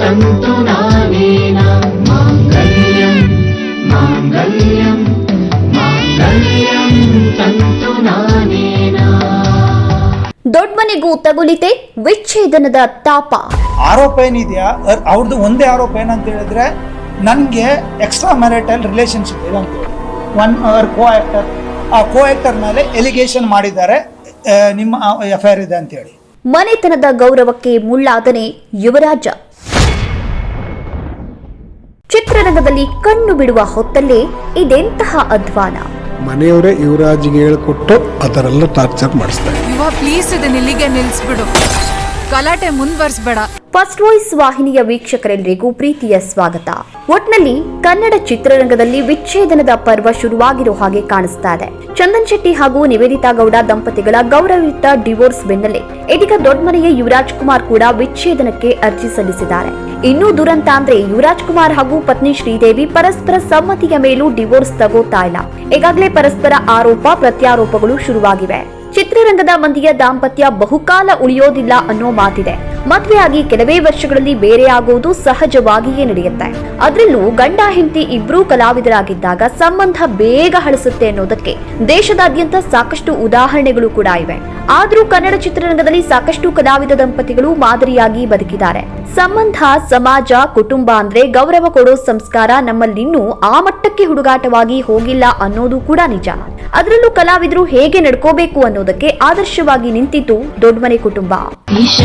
ತಂತು ನಾನೇನ ಮಾಂಗಲ್ಯಂ ಮಾಂಗಲ್ಯಂ ಮಾಂಗಲ್ಯಂ ತಂತು ತಗುಲಿತೆ ವಿಚ್ಛೇದನದ ತಾಪ. ಆರೋಪ ಏನಿದೆಯಾ? ಅವ್ರದ್ದು ಒಂದೇ ಆರೋಪ ಏನಂತ ಹೇಳಿದ್ರೆ ನನಗೆ ಎಕ್ಸ್ಟ್ರಾ ಮ್ಯಾರಿಟಲ್ ರಿಲೇಶನ್ಶಿಪ್ ಇದೆ ಅಂತ ಹೇಳಿ. ಒನ್ ಅವರ್ ಕೋ ಆಕ್ಟರ್ ಆ ಕೋ ಆಕ್ಟರ್ ಮೇಲೆ ಎಲಿಗೇಷನ್ ಮಾಡಿದ್ದಾರೆ ನಿಮ್ಮ ಎಫ್ ಇದೆ ಅಂತ ಹೇಳಿ. ಮನೆತನದ ಗೌರವಕ್ಕೆ ಮುಳ್ಳಾದನೆ ಯುವರಾಜ. ಚಿತ್ರರಂಗದಲ್ಲಿ ಕಣ್ಣು ಬಿಡುವ ಹೊತ್ತಲ್ಲೇ ಇದೆಂತಹ ಅಧ್ವಾನ? ಮನೆಯವರೇ ಯುವರಾಜ್ಗೆ ಹೇಳ್ಕೊಟ್ಟು ಅದರೆಲ್ಲ ಟಾರ್ಚರ್ ಮಾಡಿಸ್ತಾರೆ. ಯುವ ಪ್ಲೀಸ್ ಇದನ್ನ ಇಲ್ಲಿಗೆ ನಿಲ್ಸ್ಬಿಡು. ಗಲಾಟೆ ಮುಂದುವರ್ಸ್ಬೇಡ. ಫಸ್ಟ್ ವಾಯ್ಸ್ ವಾಹಿನಿಯ ವೀಕ್ಷಕರೆಲ್ಲರಿಗೂ ಪ್ರೀತಿಯ ಸ್ವಾಗತ. ಒಟ್ನಲ್ಲಿ ಕನ್ನಡ ಚಿತ್ರರಂಗದಲ್ಲಿ ವಿಚ್ಛೇದನದ ಪರ್ವ ಶುರುವಾಗಿರೋ ಹಾಗೆ ಕಾಣಿಸ್ತಾ ಇದೆ. ಚಂದನ್ ಶೆಟ್ಟಿ ಹಾಗೂ ನಿವೇದಿತಾ ಗೌಡ ದಂಪತಿಗಳ ಗೌರವಯುತ ಡಿವೋರ್ಸ್ ಬೆನ್ನಲ್ಲೇ ಇದೀಗ ದೊಡ್ಡಮನೆಯ ಯುವರಾಜ್ ಕುಮಾರ್ ಕೂಡ ವಿಚ್ಛೇದನಕ್ಕೆ ಅರ್ಜಿ ಸಲ್ಲಿಸಿದ್ದಾರೆ. ಇನ್ನೂ ದುರಂತ ಅಂದ್ರೆ ಯುವರಾಜ್ ಕುಮಾರ್ ಹಾಗೂ ಪತ್ನಿ ಶ್ರೀದೇವಿ ಪರಸ್ಪರ ಸಮ್ಮತಿಯ ಮೇಲೂ ಡಿವೋರ್ಸ್ ತಗೋತಾ ಇಲ್ಲ. ಈಗಾಗಲೇ ಪರಸ್ಪರ ಆರೋಪ, ಪ್ರತ್ಯಾರೋಪಗಳು ಶುರುವಾಗಿವೆ. ಚಿತ್ರರಂಗದ ಮಂದಿಯ ದಾಂಪತ್ಯ ಬಹುಕಾಲ ಉಳಿಯೋದಿಲ್ಲ ಅನ್ನೋ ಮಾತಿದೆ. ಮದುವೆಯಾಗಿ ಕೆಲವೇ ವರ್ಷಗಳಲ್ಲಿ ಬೇರೆ ಆಗುವುದು ಸಹಜವಾಗಿಯೇ ನಡೆಯುತ್ತೆ. ಅದರಲ್ಲೂ ಗಂಡ, ಹೆಂಡತಿ ಇಬ್ರೂ ಕಲಾವಿದರಾಗಿದ್ದಾಗ ಸಂಬಂಧ ಬೇಗ ಹಳಿಸುತ್ತೆ ಅನ್ನೋದಕ್ಕೆ ದೇಶದಾದ್ಯಂತ ಸಾಕಷ್ಟು ಉದಾಹರಣೆಗಳು ಕೂಡ ಇವೆ. ಆದ್ರೂ ಕನ್ನಡ ಚಿತ್ರರಂಗದಲ್ಲಿ ಸಾಕಷ್ಟು ಕಲಾವಿದ ದಂಪತಿಗಳು ಮಾದರಿಯಾಗಿ ಬದುಕಿದ್ದಾರೆ. ಸಂಬಂಧ, ಸಮಾಜ, ಕುಟುಂಬ ಅಂದ್ರೆ ಗೌರವ ಕೊಡೋ ಸಂಸ್ಕಾರ ನಮ್ಮಲ್ಲಿನ್ನೂ ಆ ಮಟ್ಟಕ್ಕೆ ಹುಡುಗಾಟವಾಗಿ ಹೋಗಿಲ್ಲ ಅನ್ನೋದು ಕೂಡ ನಿಜ. ಅದರಲ್ಲೂ ಕಲಾವಿದರು ಹೇಗೆ ನಡ್ಕೋಬೇಕು ಅನ್ನೋದಕ್ಕೆ ಆದರ್ಶವಾಗಿ ನಿಂತಿತು ದೊಡ್ಡಮನೆ ಕುಟುಂಬ. ईश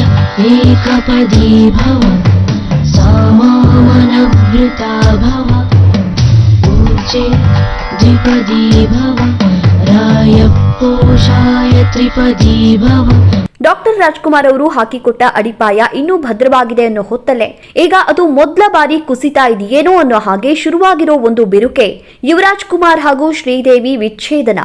ಡಾಕ್ಟರ್ ರಾಜ್ಕುಮಾರ್ ಅವರು ಹಾಕಿಕೊಟ್ಟ ಅಡಿಪಾಯ ಇನ್ನೂ ಭದ್ರವಾಗಿದೆ ಅನ್ನೋ ಹೊತ್ತಲ್ಲೇ. ಈಗ ಅದು ಮೊದಲ ಬಾರಿ ಕುಸಿತಾ ಇದೆಯೇನೋ ಅನ್ನೋ ಹಾಗೆ ಶುರುವಾಗಿರೋ ಒಂದು ಬಿರುಕೆ. ಯುವರಾಜ್ ಕುಮಾರ್ ಹಾಗೂ ಶ್ರೀದೇವಿ ವಿಚ್ಛೇದನ.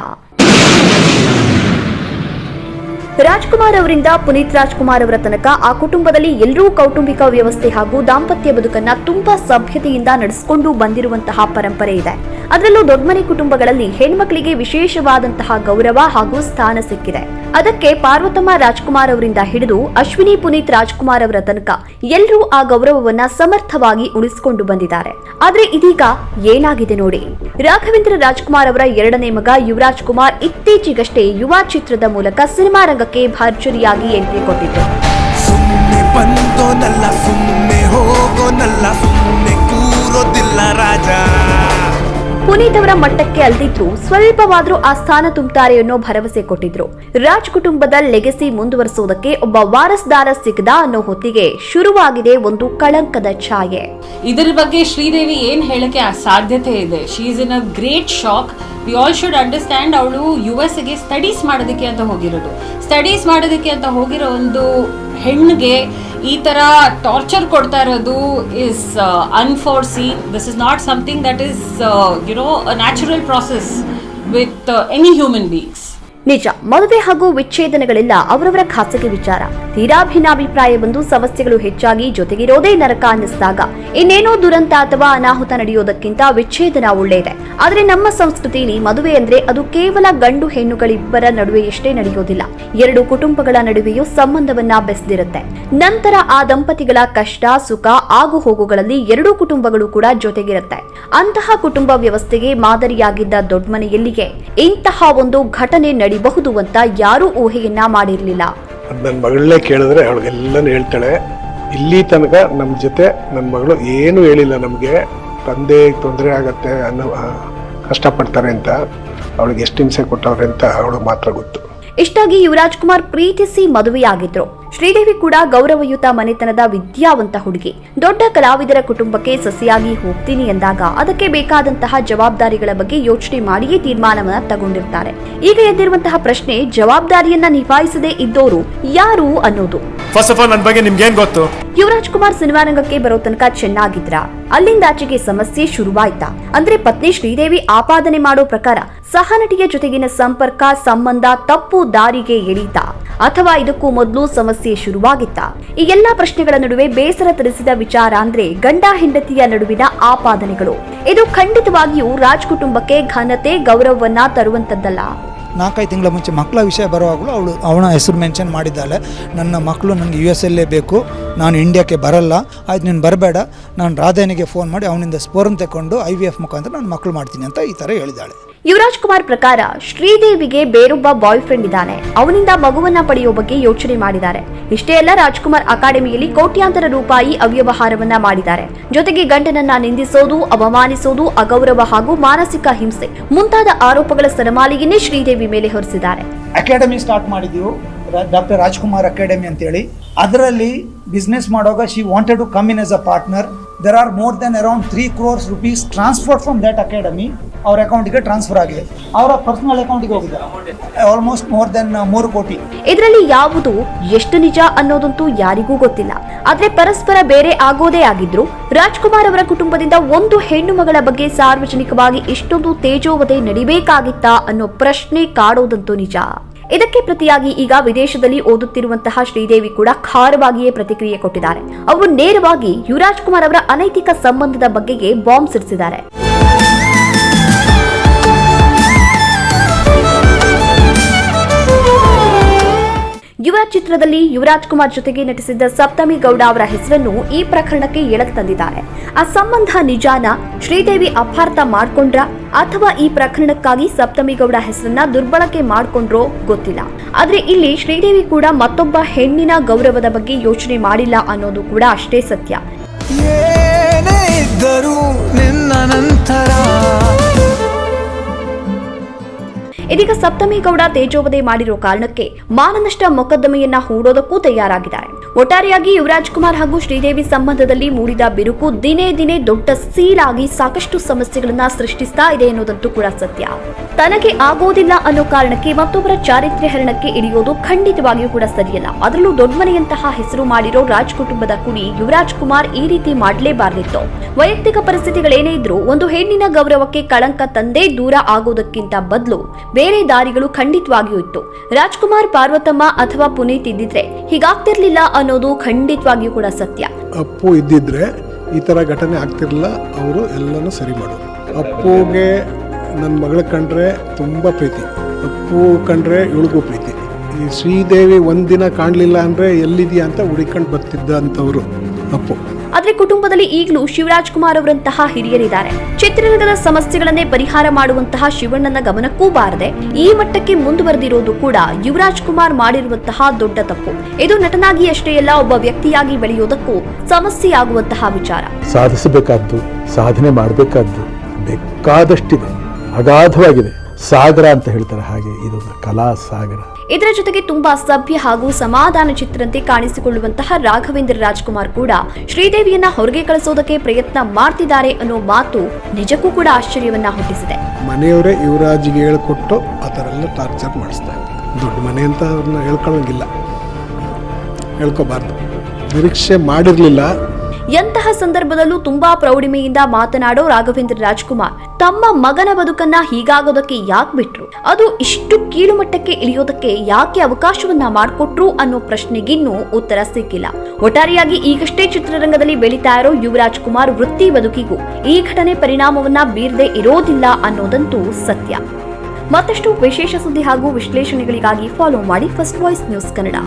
ರಾಜ್ಕುಮಾರ್ ಅವರಿಂದ ಪುನೀತ್ ರಾಜ್ಕುಮಾರ್ ಅವರ ತನಕ ಆ ಕುಟುಂಬದಲ್ಲಿ ಎಲ್ಲರೂ ಕೌಟುಂಬಿಕ ವ್ಯವಸ್ಥೆ ಹಾಗೂ ದಾಂಪತ್ಯ ಬದುಕನ್ನ ತುಂಬಾ ಸಭ್ಯತೆಯಿಂದ ನಡೆಸಿಕೊಂಡು ಬಂದಿರುವಂತಹ ಪರಂಪರೆ ಇದೆ. ಅದರಲ್ಲೂ ದೊಡ್ಡಮನೆ ಕುಟುಂಬಗಳಲ್ಲಿ ಹೆಣ್ಮಕ್ಳಿಗೆ ವಿಶೇಷವಾದಂತಹ ಗೌರವ ಹಾಗೂ ಸ್ಥಾನ ಸಿಕ್ಕಿದೆ. ಅದಕ್ಕೆ ಪಾರ್ವತಮ್ಮ ರಾಜ್ಕುಮಾರ್ ಅವರಿಂದ ಹಿಡಿದು ಅಶ್ವಿನಿ ಪುನೀತ್ ರಾಜ್ಕುಮಾರ್ ಅವರ ತನಕ ಎಲ್ಲರೂ ಆ ಗೌರವವನ್ನ ಸಮರ್ಥವಾಗಿ ಉಳಿಸಿಕೊಂಡು ಬಂದಿದ್ದಾರೆ. ಆದ್ರೆ ಇದೀಗ ಏನಾಗಿದೆ ನೋಡಿ? ರಾಘವೇಂದ್ರ ರಾಜ್ಕುಮಾರ್ ಅವರ ಎರಡನೇ ಮಗ ಯುವರಾಜ್ ಕುಮಾರ್ ಇತ್ತೀಚೆಗಷ್ಟೇ ಯುವ ಚಿತ್ರದ ಮೂಲಕ ಸಿನಿಮಾ ರಂಗಕ್ಕೆ ಭರ್ಜರಿಯಾಗಿ ಎಂಟ್ರಿ ಕೊಟ್ಟಿದ್ದು ಸುಮ್ಮನೆ ಬಂದೋನಲ್ಲ ಸುಮ್ಮನೆ ಹೋಗೋನಲ್ಲ ಸುಮ್ಮನೆ ಕೂರೋದಿಲ್ಲ ರಾಜ ಪುನೀತ್ ಅವರ ಮಟ್ಟಕ್ಕೆ ಅಲ್ದಿದ್ರು, ಸ್ವಲ್ಪವಾದ್ರೂ ಆ ಸ್ಥಾನ ತುಂಬುತ್ತಾರೆ ಅನ್ನೋ ಭರವಸೆ ಕೊಟ್ಟಿದ್ರು. ರಾಜ್ ಕುಟುಂಬದ ಲೆಗಸಿ ಮುಂದುವರಿಸುವುದಕ್ಕೆ ಒಬ್ಬ ವಾರಸ್ದಾರ ಸಿಗದ ಅನ್ನೋ ಹೊತ್ತಿಗೆ ಶುರುವಾಗಿದೆ ಒಂದು ಕಳಂಕದ ಛಾಯೆ. ಇದರ ಬಗ್ಗೆ ಶ್ರೀದೇವಿ ಏನ್ ಹೇಳಕ್ಕೆ ಆ ಸಾಧ್ಯತೆ ಇದೆ? She is in a great shock we all should understand ಅವಳು ಯು ಎಸ್ಗೆ ಸ್ಟಡೀಸ್ ಮಾಡೋದಕ್ಕೆ ಅಂತ ಹೋಗಿರೋದು. ಸ್ಟಡೀಸ್ ಮಾಡೋದಕ್ಕೆ ಅಂತ ಹೋಗಿರೋ ಒಂದು ಹೆಣ್ಣಿಗೆ ಈ ತರ ಟಾರ್ಚರ್ ಕೊಡ್ತಾ ಇರೋದು is unforced this is not something that is you know natural process with any human beings ನಿಜ, ಮದುವೆ ಹಾಗೂ ವಿಚ್ಛೇದನಗಳೆಲ್ಲ ಅವರವರ ಖಾಸಗಿ ವಿಚಾರ. ತೀರಾ ಭಿನ್ನಾಭಿಪ್ರಾಯ ಬಂದು ಸಮಸ್ಯೆಗಳು ಹೆಚ್ಚಾಗಿ ಜೊತೆಗಿರೋದೇ ನರಕ ಅನ್ನಿಸಿದಾಗ, ಇನ್ನೇನೋ ದುರಂತ ಅಥವಾ ಅನಾಹುತ ನಡೆಯೋದಕ್ಕಿಂತ ವಿಚ್ಛೇದನ ಒಳ್ಳೆಯದೆ. ಆದರೆ ನಮ್ಮ ಸಂಸ್ಕೃತಿಯಲ್ಲಿ ಮದುವೆ ಅಂದ್ರೆ ಅದು ಕೇವಲ ಗಂಡು ಹೆಣ್ಣುಗಳಿಬ್ಬರ ನಡುವೆಯಷ್ಟೇ ನಡೆಯೋದಿಲ್ಲ. ಎರಡು ಕುಟುಂಬಗಳ ನಡುವೆಯೂ ಸಂಬಂಧವನ್ನ ಬೆಸೆದಿರುತ್ತೆ. ನಂತರ ಆ ದಂಪತಿಗಳ ಕಷ್ಟ, ಸುಖ, ಆಗು ಹೋಗುಗಳಲ್ಲಿ ಎರಡೂ ಕುಟುಂಬಗಳು ಕೂಡ ಜೊತೆಗಿರುತ್ತೆ. ಅಂತಹ ಕುಟುಂಬ ವ್ಯವಸ್ಥೆಗೆ ಮಾದರಿಯಾಗಿದ್ದ ದೊಡ್ಡಮನೆಯಲ್ಲಿಗೆ ಇಂತಹ ಒಂದು ಘಟನೆ ನಡಿಬಹುದು ಅಂತ ಯಾರೂ ಊಹೆಯನ್ನ ಮಾಡಿರಲಿಲ್ಲ. ನನ್ನ ಮಗಳನ್ನೇ ಕೇಳಿದ್ರೆ ಅವಳಿಗೆಲ್ಲನೂ ಹೇಳ್ತಾಳೆ ಇಲ್ಲಿ ತನಕ ನಮ್ಮ ಜೊತೆ ನನ್ನ ಮಗಳು ಏನು ಹೇಳಿಲ್ಲ ನಮಗೆ. ತಂದೆ ತೊಂದರೆ ಆಗತ್ತೆ ಅನ್ನೋ ಕಷ್ಟಪಡ್ತಾರೆ ಅಂತ ಅವಳಿಗೆ ಎಷ್ಟು ಹಿಂಸೆ ಕೊಟ್ಟವ್ರೆ ಅಂತ ಅವಳು ಮಾತ್ರ ಗೊತ್ತು. ಇಷ್ಟಾಗಿ ಯುವರಾಜ್ ಕುಮಾರ್ ಪ್ರೀತಿಸಿ ಮದುವೆಯಾಗಿದ್ರು. ಶ್ರೀದೇವಿ ಕೂಡ ಗೌರವಯುತ ಮನೆತನದ ವಿದ್ಯಾವಂತ ಹುಡುಗಿ. ದೊಡ್ಡ ಕಲಾವಿದರ ಕುಟುಂಬಕ್ಕೆ ಸಸಿಯಾಗಿ ಹೋಗ್ತೀನಿ ಎಂದಾಗ ಅದಕ್ಕೆ ಬೇಕಾದಂತಹ ಜವಾಬ್ದಾರಿಗಳ ಬಗ್ಗೆ ಯೋಚನೆ ಮಾಡಿಯೇ ತೀರ್ಮಾನವನ್ನ ತಗೊಂಡಿರ್ತಾರೆ. ಈಗ ಎದ್ದಿರುವಂತಹ ಪ್ರಶ್ನೆ ಜವಾಬ್ದಾರಿಯನ್ನ ನಿಭಾಯಿಸದೇ ಇದ್ದೋರು ಯಾರು ಅನ್ನೋದು. ಫಸ್ಟ್ ಆಫ್ ಆಲ್ ನನ್ನ ಬಗ್ಗೆ ನಿಮ್ಗೇನ್ ಗೊತ್ತು? ಯುವರಾಜ್ ಕುಮಾರ್ ಸಿನಿಮಾ ರಂಗಕ್ಕೆ ಬರೋ ತನಕ ಚೆನ್ನಾಗಿದ್ರ? ಅಲ್ಲಿಂದಾಚೆಗೆ ಸಮಸ್ಯೆ ಶುರುವಾಯ್ತಾ? ಅಂದ್ರೆ ಪತ್ನಿ ಶ್ರೀದೇವಿ ಆಪಾದನೆ ಮಾಡೋ ಪ್ರಕಾರ ಸಹನಟಿಯ ಜೊತೆಗಿನ ಸಂಪರ್ಕ, ಸಂಬಂಧ ತಪ್ಪು ದಾರಿಗೆ ಎಳೀತಾ? ಅಥವಾ ಇದಕ್ಕೂ ಮೊದಲು ಸಮಸ್ಯೆ ಶುರುವಾಗಿತ್ತಾ? ಈ ಎಲ್ಲಾ ಪ್ರಶ್ನೆಗಳ ನಡುವೆ ಬೇಸರ ತರಿಸಿದ ವಿಚಾರ ಅಂದ್ರೆ ಗಂಡ ಹೆಂಡತಿಯ ನಡುವಿನ ಆಪಾದನೆಗಳು. ಇದು ಖಂಡಿತವಾಗಿಯೂ ರಾಜ್ ಕುಟುಂಬಕ್ಕೆ ಘನತೆ, ಗೌರವವನ್ನ ತರುವಂತದ್ದಲ್ಲ ನಾಲ್ಕೈದು ತಿಂಗಳ ಮುಂಚೆ ಮಕ್ಕಳ ವಿಷಯ ಬರುವಾಗಲೂ ಅವಳು ಅವನ ಹೆಸರು ಮೆನ್ಷನ್ ಮಾಡಿದ್ದಾಳೆ. ನನ್ನ ಮಕ್ಕಳು ನನಗೆ ಯು ಎಸ್ ಎಲ್ಲೇ ಬೇಕು. ನಾನು ಇಂಡಿಯಾಕ್ಕೆ ಬರಲ್ಲ. ಆಯ್ತು, ನೀನು ಬರಬೇಡ. ನಾನು ರಾಧೇನಿಗೆ ಫೋನ್ ಮಾಡಿ ಅವನಿಂದ ಸ್ಪೋರನ್ ತಗೊಂಡು ಐ ವಿ ಎಫ್ ಮುಖಾಂತರ ನಾನು ಮಕ್ಕಳು ಮಾಡ್ತೀನಿ ಅಂತ ಈ ಥರ ಹೇಳಿದ್ದಾಳೆ. ಯುವರಾಜ್ ಕುಮಾರ್ ಪ್ರಕಾರ ಶ್ರೀದೇವಿಗೆ ಬೇರೊಬ್ಬ ಬಾಯ್ ಫ್ರೆಂಡ್ ಇದ್ದಾನೆ. ಅವನಿಂದ ಮಗುವನ್ನ ಪಡೆಯುವ ಬಗ್ಗೆ ಯೋಚನೆ ಮಾಡಿದ್ದಾರೆ. ಇಷ್ಟೇ ಅಲ್ಲ, ರಾಜ್ಕುಮಾರ್ ಅಕಾಡೆಮಿಯಲ್ಲಿ ಕೋಟ್ಯಾಂತರ ರೂಪಾಯಿ ಅವ್ಯವಹಾರವನ್ನ ಮಾಡಿದ್ದಾರೆ. ಜೊತೆಗೆ ಗಂಡನನ್ನ ನಿಂದಿಸೋದು, ಅವಮಾನಿಸೋದು, ಅಗೌರವ ಹಾಗೂ ಮಾನಸಿಕ ಹಿಂಸೆ ಮುಂತಾದ ಆರೋಪಗಳ ಸರಮಾಲೆಯನ್ನೇ ಶ್ರೀದೇವಿ ಮೇಲೆ ಹೊರಿಸಿದ್ದಾರೆ. ಅಕಾಡೆಮಿ ಸ್ಟಾರ್ಟ್ ಮಾಡಿದ್ದೀವಿ ಡಾಕ್ಟರ್ ರಾಜ್ಕುಮಾರ್ ಅಕಾಡೆಮಿ ಅಂತ ಹೇಳಿ ಅದರಲ್ಲಿ ಬಿಸ್ನೆಸ್ ಮಾಡುವಾಗ she wanted to come in as a partner there are more than around three crores rupees transfer from that academy ಅವ್ರ ಅಕೌಂಟ್ಗೆ ಟ್ರಾನ್ಸ್ಫರ್ ಆಗಿದೆ. ಅವರ ಪರ್ಸನಲ್ ಅಕೌಂಟ್ಗೆ ಹೋಗಿದೆ. ಆಲ್ಮೋಸ್ಟ್ ಮೋರ್ ದೆನ್ ಮೂರು ಕೋಟಿ. ಇದರಲ್ಲಿ ಯಾವುದು ಎಷ್ಟು ನಿಜ ಅನ್ನೋದಂತೂ ಯಾರಿಗೂ ಗೊತ್ತಿಲ್ಲ. ಆದ್ರೆ ಪರಸ್ಪರ ಬೇರೆ ಆಗೋದೇ ಆಗಿದ್ರು, ರಾಜ್ಕುಮಾರ್ ಅವರ ಕುಟುಂಬದಿಂದ ಒಂದು ಹೆಣ್ಣು ಮಗಳ ಬಗ್ಗೆ ಸಾರ್ವಜನಿಕವಾಗಿ ಇಷ್ಟೊಂದು ತೇಜೋವಧೆ ನಡಿಬೇಕಾಗಿತ್ತಾ ಅನ್ನೋ ಪ್ರಶ್ನೆ ಕಾಡೋದಂತೂ ನಿಜ. ಇದಕ್ಕೆ ಪ್ರತಿಯಾಗಿ ಈಗ ವಿದೇಶದಲ್ಲಿ ಓದುತ್ತಿರುವಂತಹ ಶ್ರೀದೇವಿ ಕೂಡ ಖಾರವಾಗಿಯೇ ಪ್ರತಿಕ್ರಿಯೆ ಕೊಟ್ಟಿದ್ದಾರೆ. ಅವರು ನೇರವಾಗಿ ಯುವರಾಜ್ ಕುಮಾರ್ ಅವರ ಅನೈತಿಕ ಸಂಬಂಧದ ಬಗ್ಗೆಗೆ ಬಾಂಬ್ ಸಿಡಿಸಿದ್ದಾರೆ. ಯುವ ಚಿತ್ರದಲ್ಲಿ ಯುವರಾಜ್ ಕುಮಾರ್ ಜೊತೆಗೆ ನಟಿಸಿದ್ದ ಸಪ್ತಮಿ ಗೌಡ ಅವರ ಹೆಸರನ್ನು ಈ ಪ್ರಕರಣಕ್ಕೆ ಎಳಕ್ ತಂದಿದ್ದಾರೆ. ಆ ಸಂಬಂಧ ನಿಜಾನ ಶ್ರೀದೇವಿ ಅಪಾರ್ಥ ಮಾಡ್ಕೊಂಡ್ರ ಅಥವಾ ಈ ಪ್ರಕರಣಕ್ಕಾಗಿ ಸಪ್ತಮಿ ಗೌಡ ಹೆಸರನ್ನ ದುರ್ಬಳಕೆ ಮಾಡ್ಕೊಂಡ್ರೋ ಗೊತ್ತಿಲ್ಲ. ಆದ್ರೆ ಇಲ್ಲಿ ಶ್ರೀದೇವಿ ಕೂಡ ಮತ್ತೊಬ್ಬ ಹೆಣ್ಣಿನ ಗೌರವದ ಬಗ್ಗೆ ಯೋಚನೆ ಮಾಡಿಲ್ಲ ಅನ್ನೋದು ಕೂಡ ಅಷ್ಟೇ ಸತ್ಯ. ಇದೀಗ ಸಪ್ತಮೇಗೌಡ ತೇಜೋವಧೆ ಮಾಡಿರೋ ಕಾರಣಕ್ಕೆ ಮಾನನಷ್ಟ ಮೊಕದ್ದಮೆಯನ್ನ ಹೂಡೋದಕ್ಕೂ ತಯಾರಾಗಿದ್ದಾರೆ. ಒಟ್ಟಾರೆಯಾಗಿ ಯುವರಾಜ್ ಕುಮಾರ್ ಹಾಗೂ ಶ್ರೀದೇವಿ ಸಂಬಂಧದಲ್ಲಿ ಮೂಡಿದ ಬಿರುಕು ದಿನೇ ದಿನೇ ದೊಡ್ಡ ಸೀಲಾಗಿ ಸಾಕಷ್ಟು ಸಮಸ್ಯೆಗಳನ್ನ ಸೃಷ್ಟಿಸ್ತಾ ಇದೆ ಅನ್ನೋದಂತೂ ಕೂಡ ಸತ್ಯ. ತನಗೆ ಆಗೋದಿಲ್ಲ ಅನ್ನೋ ಕಾರಣಕ್ಕೆ ಮತ್ತೊಬ್ಬರ ಚಾರಿತ್ರ್ಯ ಹರಣಕ್ಕೆ ಇಳಿಯೋದು ಖಂಡಿತವಾಗಿಯೂ ಕೂಡ ಸರಿಯಲ್ಲ. ಅದರಲ್ಲೂ ದೊಡ್ಡಮನೆಯಂತಹ ಹೆಸರು ಮಾಡಿರೋ ರಾಜ್ ಕುಟುಂಬದ ಕುಡಿ ಯುವರಾಜ್ ಕುಮಾರ್ ಈ ರೀತಿ ಮಾಡಲೇಬಾರದಿತ್ತು. ವೈಯಕ್ತಿಕ ಪರಿಸ್ಥಿತಿಗಳೇನೇ ಇದ್ರೂ ಒಂದು ಹೆಣ್ಣಿನ ಗೌರವಕ್ಕೆ ಕಳಂಕ ತಂದೇ ದೂರ ಆಗೋದಕ್ಕಿಂತ ಬದಲು ಬೇರೆ ದಾರಿಗಳು ಖಂಡಿತವಾಗಿಯೂ ಇತ್ತು. ರಾಜ್ಕುಮಾರ್, ಪಾರ್ವತಮ್ಮ ಅಥವಾ ಪುನೀತ್ ಇದ್ದಿದ್ರೆ ಹೀಗಾಗ್ತಿರ್ಲಿಲ್ಲ ಅನ್ನೋದು ಖಂಡಿತವಾಗಿಯೂ ಕೂಡ ಸತ್ಯ. ಅಪ್ಪು ಇದ್ದಿದ್ರೆ ಈ ತರ ಘಟನೆ ಆಗ್ತಿರ್ಲಿಲ್ಲ, ಅವರು ಎಲ್ಲನೂ ಸರಿ ಮಾಡೋರು. ಅಪ್ಪುಗೆ ನನ್ನ ಮಗಳ ಕಂಡ್ರೆ ತುಂಬ ಪ್ರೀತಿ. ಅಪ್ಪು ಕಂಡ್ರೆ ಇವಳಿಗೂ ಪ್ರೀತಿ. ಈ ಶ್ರೀದೇವಿ ಒಂದಿನ ಕಾಣಲಿಲ್ಲ ಅಂದರೆ ಎಲ್ಲಿದ್ಯಾ ಅಂತ ಹುಡಿಕೊಂಡು ಬರ್ತಿದ್ದ ಅಂಥವ್ರು ಅಪ್ಪು. ಆದ್ರೆ ಕುಟುಂಬದಲ್ಲಿ ಈಗಲೂ ಶಿವರಾಜ್ ಕುಮಾರ್ ಅವರಂತಹ ಹಿರಿಯರಿದ್ದಾರೆ. ಚಿತ್ರರಂಗದ ಸಮಸ್ಯೆಗಳನ್ನೇ ಪರಿಹಾರ ಮಾಡುವಂತಹ ಶಿವಣ್ಣನ ಗಮನಕ್ಕೂ ಬಾರದೆ ಈ ಮಟ್ಟಕ್ಕೆ ಮುಂದುವರೆದಿರುವುದು ಕೂಡ ಯುವರಾಜ್ ಕುಮಾರ್ ಮಾಡಿರುವಂತಹ ದೊಡ್ಡ ತಪ್ಪು. ಇದು ನಟನಾಗಿ ಅಷ್ಟೇ ಅಲ್ಲ, ಒಬ್ಬ ವ್ಯಕ್ತಿಯಾಗಿ ಬೆಳೆಯೋದಕ್ಕೂ ಸಮಸ್ಯೆಯಾಗುವಂತಹ ವಿಚಾರ. ಸಾಧಿಸಬೇಕಾದ್ದು, ಸಾಧನೆ ಮಾಡಬೇಕಾದ್ದು, ಬೇಕಾದಷ್ಟಿದೆ. ಅಗಾಧವಾಗಿದೆ. ಸಾಗರ ಅಂತ ಹೇಳ್ತಾರೆ ಹಾಗೆ ಇದೊಂದು ಕಲಾ ಸಾಗರ. ಇದರ ಜೊತೆಗೆ ತುಂಬಾ ಸಭ್ಯ ಹಾಗೂ ಸಮಾಧಾನ ಚಿತ್ರಂತೆ ಕಾಣಿಸಿಕೊಳ್ಳುವಂತಹ ರಾಘವೇಂದ್ರ ರಾಜ್ಕುಮಾರ್ ಕೂಡ ಶ್ರೀದೇವಿಯನ್ನ ಹೊರಗೆ ಕಳಿಸೋದಕ್ಕೆ ಪ್ರಯತ್ನ ಮಾಡ್ತಿದ್ದಾರೆ ಅನ್ನೋ ಮಾತು ನಿಜಕ್ಕೂ ಕೂಡ ಆಶ್ಚರ್ಯವನ್ನ ಹುಟ್ಟಿಸಿದೆ. ಮನೆಯವರೇ ಯುವರಾಜಿಗೆ ಹೇಳ್ಕೊಟ್ಟು ಆ ಥರ ಎಲ್ಲ ಟಾರ್ಚರ್ ಮಾಡಿಸ್ತಾ ದೊಡ್ಡ ಮನೆ ಅಂತ ಅವ್ರನ್ನ ಹೇಳ್ಕೊಳ್ಳೋಂಗಿಲ್ಲ. ಹೇಳ್ಕೋಬಾರ್ದು. ನಿರೀಕ್ಷೆ ಮಾಡಿರಲಿಲ್ಲ. ಎಂತಹ ಸಂದರ್ಭದಲ್ಲೂ ತುಂಬಾ ಪ್ರೌಢಿಮೆಯಿಂದ ಮಾತನಾಡೋ ರಾಘವೇಂದ್ರ ರಾಜ್ಕುಮಾರ್. ತಮ್ಮ ಮಗನ ಬದುಕನ್ನ ಹೀಗಾಗೋದಕ್ಕೆ ಯಾಕೆ ಬಿಟ್ರು? ಅದು ಇಷ್ಟು ಕೀಳು ಮಟ್ಟಕ್ಕೆ ಇಳಿಯೋದಕ್ಕೆ ಯಾಕೆ ಅವಕಾಶವನ್ನ ಮಾಡಿಕೊಟ್ರು ಅನ್ನೋ ಪ್ರಶ್ನೆಗಿನ್ನೂ ಉತ್ತರ ಸಿಕ್ಕಿಲ್ಲ. ಒಟ್ಟಾರೆಯಾಗಿ ಈಗಷ್ಟೇ ಚಿತ್ರರಂಗದಲ್ಲಿ ಬೆಳೀತಾ ಇರೋ ಯುವರಾಜ್ ಕುಮಾರ್ ವೃತ್ತಿ ಬದುಕಿಗೂ ಈ ಘಟನೆ ಪರಿಣಾಮವನ್ನ ಬೀರದೆ ಇರೋದಿಲ್ಲ ಅನ್ನೋದಂತೂ ಸತ್ಯ. ಮತ್ತಷ್ಟು ವಿಶೇಷ ಸುದ್ದಿ ಹಾಗೂ ವಿಶ್ಲೇಷಣೆಗಳಿಗಾಗಿ ಫಾಲೋ ಮಾಡಿ ಫಸ್ಟ್ ವಾಯ್ಸ್ ನ್ಯೂಸ್ ಕನ್ನಡ